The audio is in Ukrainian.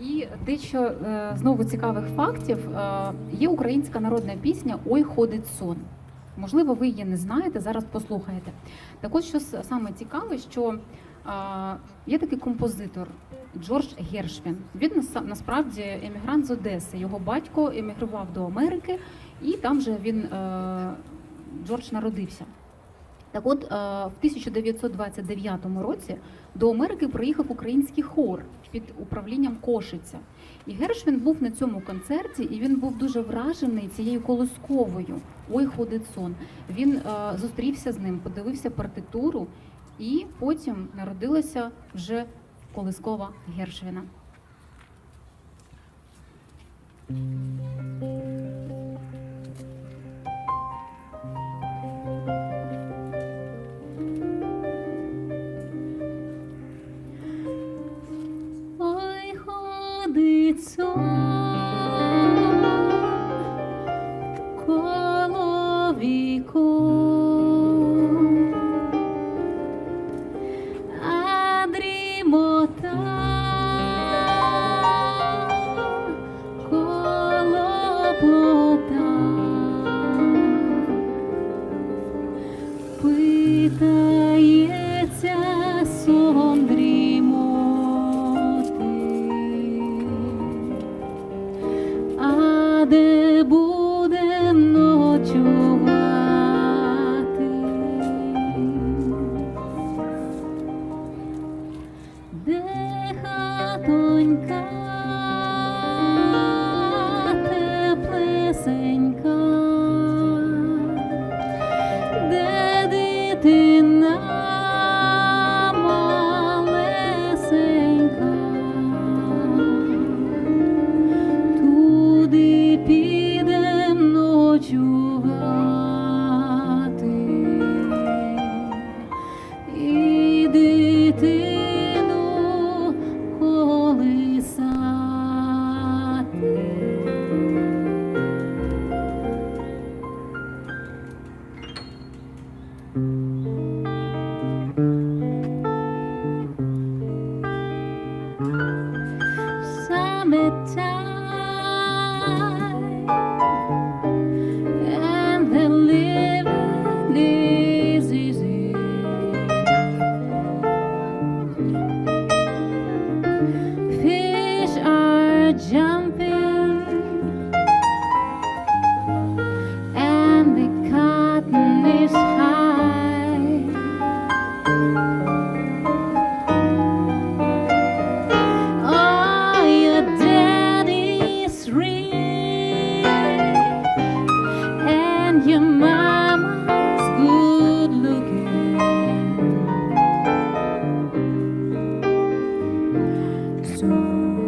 І дещо е, знову цікавих фактів. Е, Є українська народна пісня Ой ходить сон. Можливо, ви її не знаєте, зараз послухаєте. Так от, що саме цікаве, що е, є такий композитор Джордж Гершвін. Він насправді емігрант з Одеси. Його батько емігрував до Америки, і там же він Джордж народився. Так от, е, в 1929 році до Америки приїхав український хор під управлінням Кошиця. І Гершвін був на цьому концерті, і він був дуже вражений цією колисковою. Ой, ходить сон. Він е, зустрівся з ним, подивився партитуру, і потім народилася вже колискова Гершвіна. Ходить сон soon.